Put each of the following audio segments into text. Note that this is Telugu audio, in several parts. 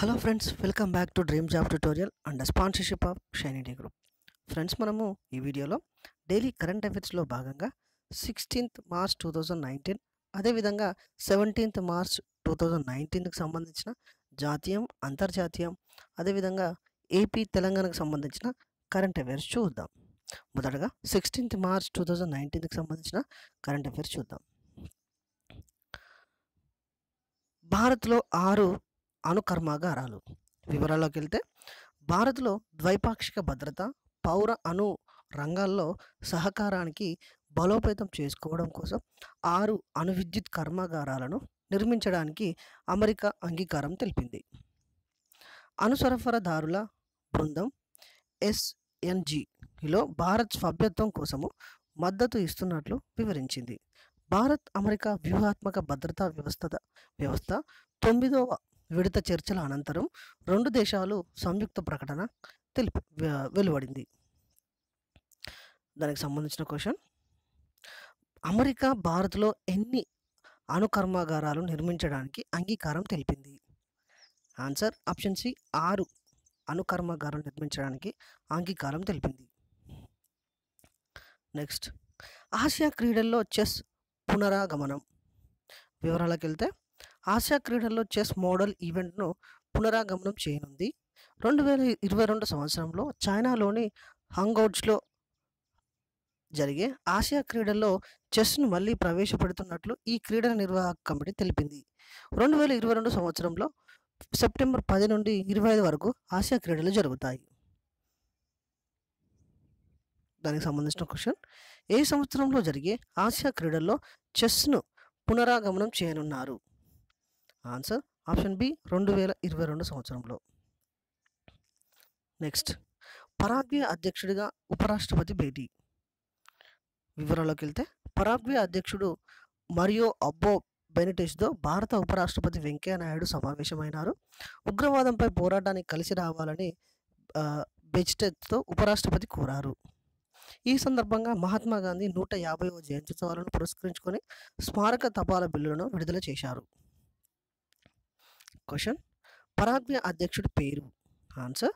Hello friends welcome back to dream job tutorial and sponsorship of Shinity group. Friends మనము ఈ వీడియోలో డైలీ కరెంట్ అఫైర్స్లో భాగంగా sixteenth March two thousand nineteen అదేవిధంగా సెవెంటీన్త్ మార్చ్ టూ థౌజండ్ నైన్టీన్కి సంబంధించిన జాతీయం అంతర్జాతీయం అదేవిధంగా ఏపీ తెలంగాణకు సంబంధించిన కరెంట్ అఫైర్స్ చూద్దాం. మొదటగా సిక్స్టీన్త్ మార్చ్ టూ థౌజండ్ నైన్టీన్కి సంబంధించిన కరెంట్ అఫైర్స్ చూద్దాం. భారత్లో ఆరు అణు కర్మాగారాలు వివరాల్లోకి వెళ్తే భారత్లో ద్వైపాక్షిక భద్రత పౌర అణు రంగాల్లో సహకారానికి బలోపేతం చేసుకోవడం కోసం ఆరు అణు విద్యుత్ కర్మాగారాలను నిర్మించడానికి అమెరికా అంగీకారం తెలిపింది. అణు సరఫరాదారుల బృందం ఎస్ఎన్జిలో భారత్ సభ్యత్వం కోసము మద్దతు ఇస్తున్నట్లు వివరించింది. భారత్ అమెరికా వ్యూహాత్మక భద్రతా వ్యవస్థ వ్యవస్థ తొమ్మిదవ విడత చర్చల అనంతరం రెండు దేశాలు సంయుక్త ప్రకటన తెలిపి వెలువడింది. దానికి సంబంధించిన క్వశ్చన్. అమెరికా భారత్లో ఎన్ని అణుకర్మాగారాలు నిర్మించడానికి అంగీకారం తెలిపింది? ఆన్సర్ ఆప్షన్ సి ఆరు అణుకర్మాగారం నిర్మించడానికి అంగీకారం తెలిపింది. నెక్స్ట్. ఆసియా క్రీడల్లో చెస్ పునరాగమనం. వివరాలకు వెళ్తే ఆసియా క్రీడల్లో చెస్ మోడల్ ఈవెంట్ను పునరాగమనం చేయనుంది. రెండు వేల ఇరవై రెండు సంవత్సరంలో చైనాలోని హంగౌడ్స్లో జరిగే ఆసియా క్రీడల్లో చెస్ను మళ్ళీ ప్రవేశపెడుతున్నట్లు ఈ క్రీడల నిర్వాహక కమిటీ తెలిపింది. రెండు వేల ఇరవై రెండు సంవత్సరంలో సెప్టెంబర్ పది నుండి ఇరవై ఐదు వరకు ఆసియా క్రీడలు జరుగుతాయి. దానికి సంబంధించిన క్వశ్చన్. ఏ సంవత్సరంలో జరిగే ఆసియా క్రీడల్లో చెస్ను పునరాగమనం చేయనున్నారు? ఆన్సర్ ఆప్షన్ బి రెండు వేల ఇరవై రెండు సంవత్సరంలో. నెక్స్ట్ పరాగ్వే అధ్యక్షుడిగా ఉపరాష్ట్రపతి భేటీ. వివరాల్లోకి వెళ్తే పరాగ్వే అధ్యక్షుడు మరియో అబ్బో బెనిటేష్తో భారత ఉపరాష్ట్రపతి వెంకయ్య నాయుడు సమావేశమైనారు. ఉగ్రవాదంపై పోరాటానికి కలిసి రావాలని బెజ్టెత్తో ఉపరాష్ట్రపతి కోరారు. ఈ సందర్భంగా మహాత్మా గాంధీ నూట యాభైవ జయంత్యుత్సవాలను పురస్కరించుకొని స్మారక తపాల బిల్లులను విడుదల చేశారు. క్వశ్చన్. పరాగ్వే అధ్యక్షుడి పేరు. Answer?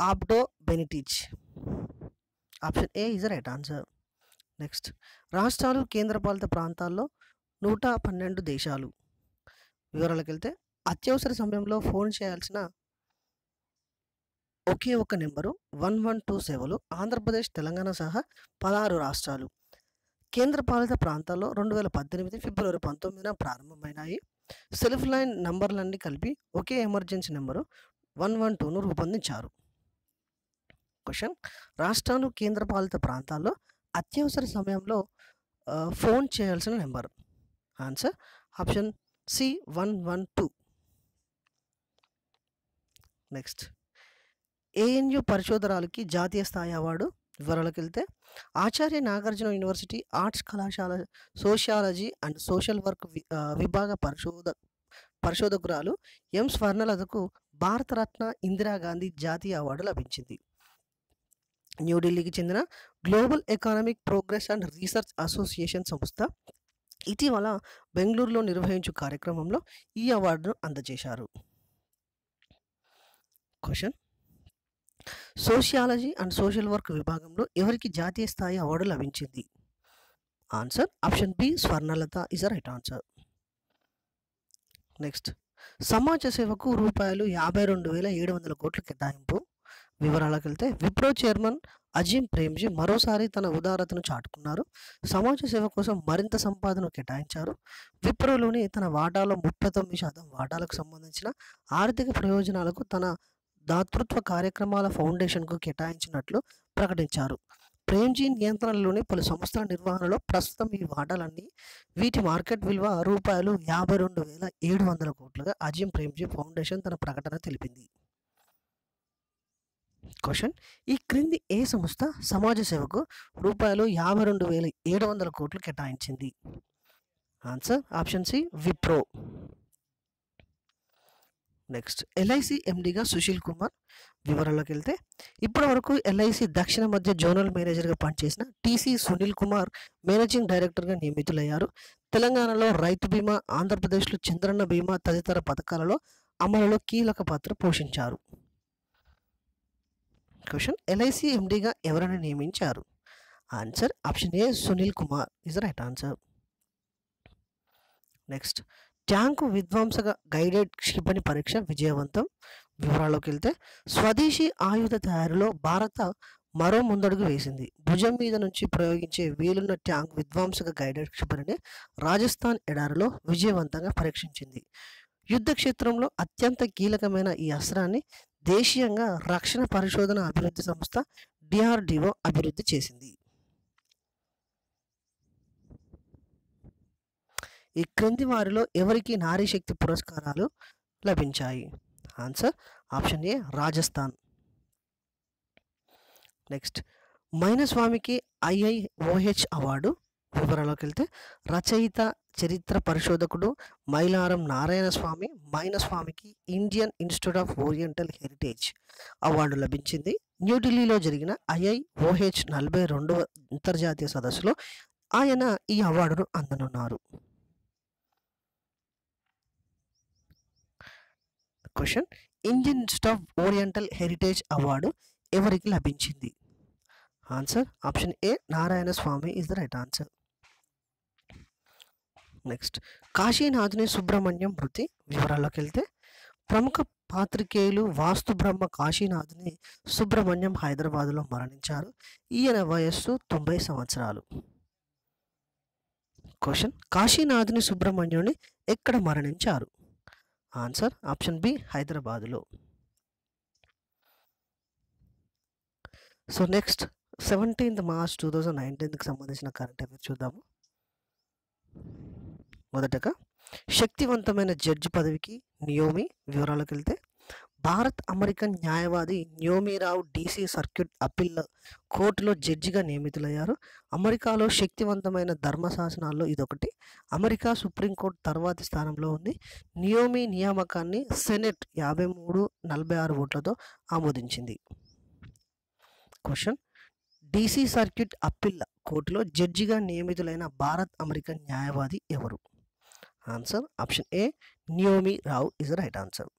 Abdo Benitez. Option A is right answer. Next. రాష్ట్రాలు కేంద్రపాలిత ప్రాంతాల్లో నూట పన్నెండు దేశాలు. వివరాలకు వెళ్తే అత్యవసర సమయంలో ఫోన్ చేయాల్సిన ఒకే ఒక నెంబరు వన్ వన్ టూ సేవలు ఆంధ్రప్రదేశ్ తెలంగాణ సహా పదహారు రాష్ట్రాలు. కేంద్రపాలిత ప్రాంతాల్లో రెండు వేల పద్దెనిమిది ఫిబ్రవరి పంతొమ్మిదిన ప్రారంభమైనాయి. సెల్ఫ్ లైన్ నంబర్లన్నీ కలిపి ఒకే ఎమర్జెన్సీ నెంబరు వన్ వన్ టూను రూపొందించారు. క్వశ్చన్. రాష్ట్రాలు కేంద్రపాలిత ప్రాంతాల్లో అత్యవసర సమయంలో ఫోన్ చేయాల్సిన number. Answer option C one one two. Next. ANU పరిశోధరాలకి జాతీయ స్థాయి అవార్డు వివరాలకు వెళ్తే ఆచార్య నాగార్జున యూనివర్సిటీ ఆర్ట్స్ కళాశాల సోషియాలజీ అండ్ సోషల్ వర్క్ విభాగ పరిశోధ పరిశోధకురాలు ఎం స్వర్ణలతకు భారతరత్న ఇందిరాగాంధీ జాతీయ అవార్డు లభించింది. న్యూఢిల్లీకి చెందిన global economic progress and research association సంస్థ ఇటీవల బెంగళూరులో నిర్వహించు కార్యక్రమంలో ఈ అవార్డును అందజేశారు. Question? Sociology and social work విభాగంలో ఎవరికి జాతీయ స్థాయి అవార్డు లభించింది? Answer option B Swarnalata is a right answer next సమాజ సేవకు రూపాయలు యాభై రెండు వేల ఏడు వందల కోట్ల కేటాయింపు. వివరాలకు వెళ్తే విప్రో చైర్మన్ అజీం ప్రేమ్జీ మరోసారి తన ఉదారతను చాటుకున్నారు. సమాజ సేవ కోసం మరింత సంపాదన కేటాయించారు. విప్రోలోని తన వాటాలో ముప్పై తొమ్మిది శాతం వాటాలకు సంబంధించిన ఆర్థిక ప్రయోజనాలకు తన దాతృత్వ కార్యక్రమాల ఫౌండేషన్కు కేటాయించినట్లు ప్రకటించారు. ప్రేమ్జీ నియంత్రణలోని పలు సంస్థల నిర్వహణలో ప్రస్తుతం ఈ వాటాలన్నీ వీటి మార్కెట్ విలువ రూపాయలు యాభై రెండు వేల ఏడు వందల కోట్లుగా అజయం ప్రేమ్జీ ఫౌండేషన్ తన ప్రకటన తెలిపింది. క్వశ్చన్. ఈ క్రింది ఏ సంస్థ సమాజ సేవకు రూపాయలు యాభై రెండు వేల ఏడు వందల కోట్లు కేటాయించింది? Answer option C Wipro. Next LIC ఎండిగా Sushil Kumar వివరాల్లోకి వెళ్తే ఇప్పటి వరకు ఎల్ఐసి దక్షిణ మధ్య జోనల్ మేనేజర్గా పనిచేసిన టీసీ సునీల్ కుమార్ మేనేజింగ్ డైరెక్టర్గా నియమితులయ్యారు. తెలంగాణలో రైతు బీమా ఆంధ్రప్రదేశ్లో చంద్రన్న బీమా తదితర పథకాలలో అమలులో కీలక పాత్ర పోషించారు. క్వశ్చన్ ఎల్ఐసి ఎండిగా ఎవరిని నియమించారు? Answer option A Sunil Kumar is right answer. Next tank విధ్వంసక గైడెడ్ క్షిపణి పరీక్ష విజయవంతం. వివరాల్లోకి వెళ్తే స్వదేశీ ఆయుధ తయారీలో భారత మరో ముందడుగు వేసింది. భుజం మీద నుంచి ప్రయోగించే వీలున్న ట్యాంక్ విధ్వంసక గైడెడ్ క్షిపణిని రాజస్థాన్ ఎడారిలో విజయవంతంగా పరీక్షించింది. యుద్ధ క్షేత్రంలో అత్యంత కీలకమైన ఈ అస్త్రాన్ని దేశీయంగా రక్షణ పరిశోధన అభివృద్ధి సంస్థ డిఆర్డిఓ అభివృద్ధి చేసింది. ఈ క్రింది వారిలో ఎవరికి నారీశక్తి పురస్కారాలు లభించాయి? Answer option A Rajasthan. Next మైనస్వామికి IIOH award. వివరాల్లోకి వెళ్తే రచయిత చరిత్ర పరిశోధకుడు Mailaram Narayana Swamy మైనస్వామికి Indian Institute of Oriental Heritage award లభించింది. న్యూఢిల్లీలో జరిగిన ఐఐఓహెచ్ నలభై రెండవ అంతర్జాతీయ సదస్సులో ఆయన ఈ అవార్డును అందనున్నారు. Question. Indian Institute of Oriental Heritage award ఎవరికి లభించింది? Answer option A Narayana Swamy is the right answer. Next Kasinathuni Subrahmanyam మృతి వివరాల్లోకి వెళ్తే ప్రముఖ పాత్రికేయులు వాస్తు బ్రహ్మ కాశీనాథుని సుబ్రహ్మణ్యం హైదరాబాదులో మరణించారు. ఈయన వయస్సు తొంభై సంవత్సరాలు. క్వశ్చన్ కాశీనాథుని సుబ్రహ్మణ్యుని ఎక్కడ మరణించారు? ఆన్సర్ ఆప్షన్ బి హైదరాబాదులో. So next seventeenth March two thousand నైన్టీన్కి సంబంధించిన కరెంట్ అఫేర్ చూద్దాము. మొదటగా శక్తివంతమైన జడ్జి పదవికి నియోమి వివరాలకు వెళ్తే భారత్ అమెరికన్ న్యాయవాది న్యోమిరావు డీసీ సర్క్యూట్ అప్పీల్ కోర్టులో జడ్జిగా నియమితులయ్యారు. అమెరికాలో శక్తివంతమైన ధర్మశాసనాల్లో ఇదొకటి. అమెరికా సుప్రీంకోర్టు తర్వాతి స్థానంలో ఉంది. నియోమి నియామకాన్ని సెనెట్ యాభై మూడు నలభై ఆరు ఓట్లతో ఆమోదించింది. క్వశ్చన్. డీసీ సర్క్యూట్ అప్పీల్ కోర్టులో జడ్జిగా నియమితులైన భారత్ అమెరికన్ న్యాయవాది ఎవరు? Answer option A. Neomi Rao is right answer.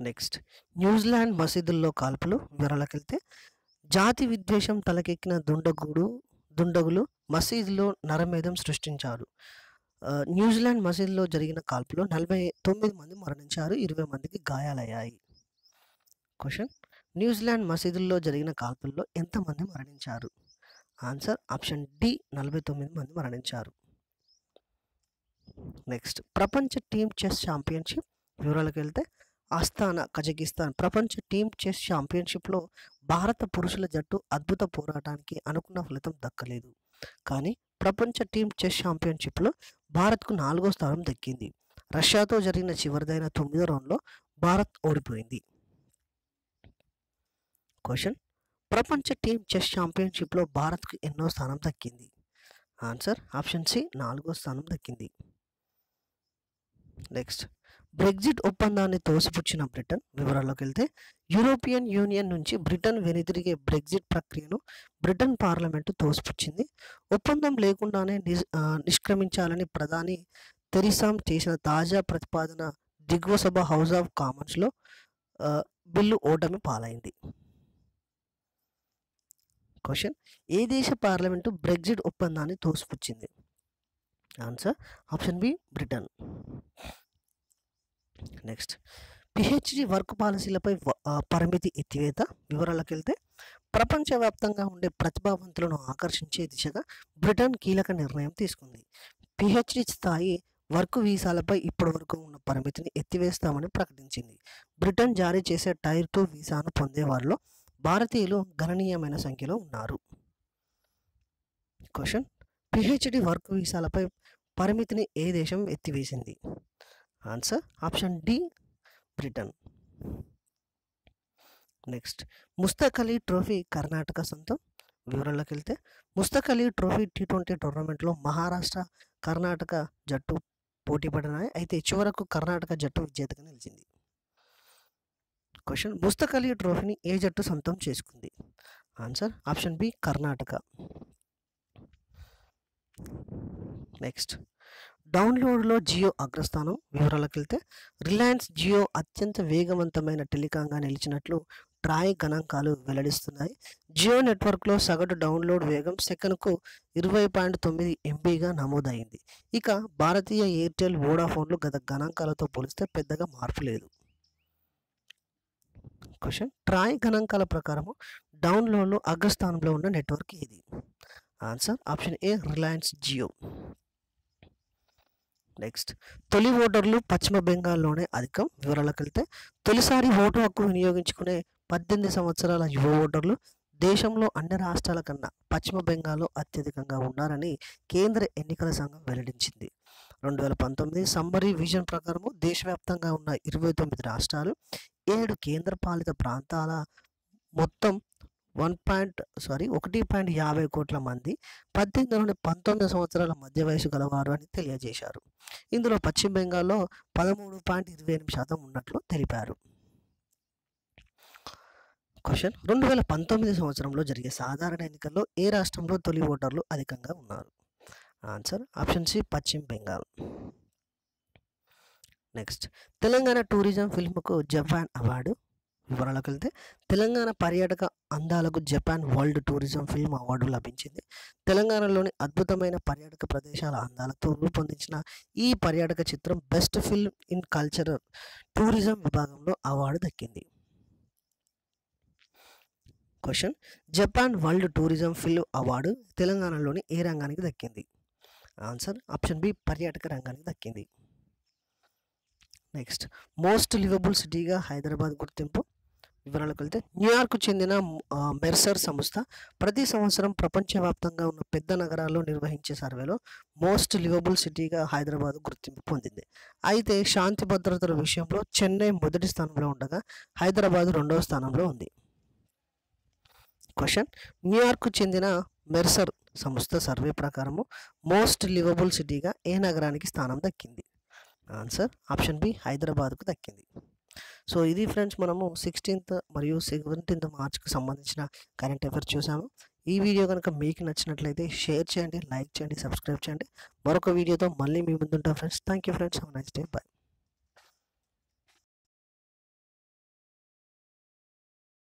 Next. New Zealand మసీదుల్లో కాల్పులు వివరాలకెళ్తే జాతి విద్వేషం తలకెక్కిన దుండగుడు దుండగులు మసీదులో నరమేధం సృష్టించారు. న్యూజిలాండ్ మసీదులో జరిగిన కాల్పులో నలభై తొమ్మిది మంది మరణించారు ఇరవై మందికి గాయాలయ్యాయి. క్వశ్చన్ న్యూజిలాండ్ మసీదుల్లో జరిగిన కాల్పుల్లో ఎంతమంది మరణించారు? ఆన్సర్ ఆప్షన్ డి నలభై తొమ్మిది మంది మరణించారు. నెక్స్ట్ ప్రపంచ టీమ్ చెస్ ఛాంపియన్షిప్ వివరాలకు వెళ్తే ఆస్థాన కజకిస్తాన్ ప్రపంచ టీమ్ చెస్ ఛాంపియన్షిప్లో భారత పురుషుల జట్టు అద్భుత పోరాటానికి అనుకున్న ఫలితం దక్కలేదు. కానీ ప్రపంచ టీమ్ చెస్ ఛాంపియన్షిప్లో భారత్కు నాలుగో స్థానం దక్కింది. రష్యాతో జరిగిన చివరిదైన తొమ్మిదో రౌండ్లో భారత్ ఓడిపోయింది. క్వశ్చన్? ప్రపంచ టీమ్ చెస్ ఛాంపియన్షిప్లో భారత్కు ఎన్నో స్థానం దక్కింది? ఆన్సర్ ఆప్షన్ సి నాలుగో స్థానం దక్కింది. నెక్స్ట్. బ్రెగ్జిట్ ఒప్పందాన్ని తోసిపుచ్చిన బ్రిటన్ వివరాల్లోకి వెళ్తే యూరోపియన్ యూనియన్ నుంచి బ్రిటన్ వెనుదిరిగే బ్రెగ్జిట్ ప్రక్రియను బ్రిటన్ పార్లమెంటు తోసిపుచ్చింది. ఒప్పందం లేకుండానే నిష్ నిష్క్రమించాలని ప్రధాని తెరిసాం చేసిన తాజా ప్రతిపాదన దిగువ సభ హౌస్ ఆఫ్ కామన్స్లో బిల్లు ఓటమి పాలైంది. క్వశ్చన్ ఏ దేశ పార్లమెంటు బ్రెగ్జిట్ ఒప్పందాన్ని తోసిపుచ్చింది? Answer option B Britain next PhD work పాలసీలపై పరిమితి ఎత్తివేత వివరాలకు వెళ్తే ప్రపంచవ్యాప్తంగా ఉండే ప్రతిభావంతులను ఆకర్షించే దిశగా బ్రిటన్ కీలక నిర్ణయం తీసుకుంది. పిహెచ్డి స్థాయి వర్క్ వీసాలపై ఇప్పటివరకు ఉన్న పరిమితిని ఎత్తివేస్తామని ప్రకటించింది. బ్రిటన్ జారీ చేసే టైర్ టూ వీసాను పొందేవారిలో భారతీయులు గణనీయమైన సంఖ్యలో ఉన్నారు. క్వశ్చన్ పిహెచ్డి వర్క్ వీసాలపై పరిమితిని ఏ దేశం ఎత్తివేసింది? Answer option D Britain next Mushtaq Ali trophy Karnataka సొంతం వివరాల్లోకి వెళ్తే Mushtaq Ali trophy T twenty టోర్నమెంట్లో మహారాష్ట్ర కర్ణాటక జట్టు పోటీ పడినాయి. అయితే చివరకు కర్ణాటక జట్టు విజేతగా నిలిచింది. క్వశ్చన్ ముస్తక్ అలీ ట్రోఫీని ఏ జట్టు సొంతం చేసుకుంది? Answer option B Karnataka next డౌన్లోడ్లో Jio అగ్రస్థానం వివరాలకు వెళ్తే రిలయన్స్ జియో అత్యంత వేగవంతమైన టెలికాంగా నిలిచినట్లు ట్రాయ్ గణాంకాలు వెల్లడిస్తున్నాయి. జియో నెట్వర్క్లో సగటు డౌన్లోడ్ వేగం సెకనుకు ఇరవై పాయింట్ తొమ్మిది ఎంబీగా నమోదైంది ఇక భారతీయ ఎయిర్టెల్ వోడాఫోన్లు గత గణాంకాలతో పోలిస్తే పెద్దగా మార్పు లేదు. క్వశ్చన్. ట్రాయ్ గణాంకాల ప్రకారము డౌన్లోడ్లో అగ్రస్థానంలో ఉన్న నెట్వర్క్ ఇది answer option A Reliance Jio. Next తొలి ఓటర్లు పశ్చిమ బెంగాల్లోనే అధికం వివరాలకు వెళ్తే తొలిసారి ఓటు హక్కు వినియోగించుకునే పద్దెనిమిది సంవత్సరాల యువ ఓటర్లు దేశంలో అన్ని రాష్ట్రాల కన్నా పశ్చిమ బెంగాల్లో అత్యధికంగా ఉన్నారని కేంద్ర ఎన్నికల సంఘం వెల్లడించింది. రెండు వేల పంతొమ్మిది సమ్మరీ విజన్ ప్రకారము దేశవ్యాప్తంగా ఉన్న ఇరవై తొమ్మిది రాష్ట్రాలు ఏడు కేంద్రపాలిత ప్రాంతాల మొత్తం వన్ పాయింట్ సారీ ఒకటి పాయింట్ యాభై కోట్ల మంది పద్దెనిమిది నుండి పంతొమ్మిది సంవత్సరాల మధ్య వయసు గలవారు అని తెలియజేశారు. ఇందులో పశ్చిమ బెంగాల్లో పదమూడు పాయింట్ ఇరవై ఎనిమిది శాతం ఉన్నట్లు తెలిపారు. క్వశ్చన్ రెండు వేల పంతొమ్మిది సంవత్సరంలో జరిగే సాధారణ ఎన్నికల్లో ఏ రాష్ట్రంలో తొలి ఓటర్లు అధికంగా ఉన్నారు? ఆన్సర్ ఆప్షన్ సి పశ్చిమ బెంగాల్. నెక్స్ట్ తెలంగాణ టూరిజం ఫిల్మ్కు జపాన్ అవార్డు వివరాలకు వెళ్తే తెలంగాణ పర్యాటక అందాలకు Japan world tourism film award లభించింది. తెలంగాణలోని అద్భుతమైన పర్యాటక ప్రదేశాల అందాలతో రూపొందించిన ఈ పర్యాటక చిత్రం best film in cultural tourism విభాగంలో అవార్డు దక్కింది. Question. Japan world tourism film award తెలంగాణలోని ఏ రంగానికి దక్కింది? ఆన్సర్ ఆప్షన్ బి పర్యాటక రంగానికి దక్కింది. నెక్స్ట్. మోస్ట్ లివబుల్ సిటీగా హైదరాబాద్ గుర్తింపు. వివరాలకు వెళ్తే న్యూయార్క్ చెందిన మెర్సర్ సంస్థ ప్రతి సంవత్సరం ప్రపంచవ్యాప్తంగా ఉన్న పెద్ద నగరాల్లో నిర్వహించే సర్వేలో మోస్ట్ లివబుల్ సిటీగా హైదరాబాద్ గుర్తింపు పొందింది. అయితే శాంతి భద్రతల విషయంలో చెన్నై మొదటి స్థానంలో ఉండగా హైదరాబాద్ రెండవ స్థానంలో ఉంది. క్వశ్చన్. న్యూయార్క్ చెందిన మెర్సర్ సంస్థ సర్వే ప్రకారము మోస్ట్ లివబుల్ సిటీగా ఏ నగరానికి స్థానం దక్కింది? ఆన్సర్ ఆప్షన్ బి హైదరాబాద్కు దక్కింది. సో ఇది ఫ్రెండ్స్ మనము సిక్స్టీన్త్ మరియు సెవెంటీన్త్ మార్చ్కి సంబంధించిన కరెంట్ అఫైర్స్ చూసాము. ఈ వీడియో కనుక మీకు నచ్చినట్లయితే షేర్ చేయండి లైక్ చేయండి సబ్స్క్రైబ్ చేయండి. మరొక వీడియోతో మళ్ళీ మీ ముందుంటాం friends. Thank you friends next day. Bye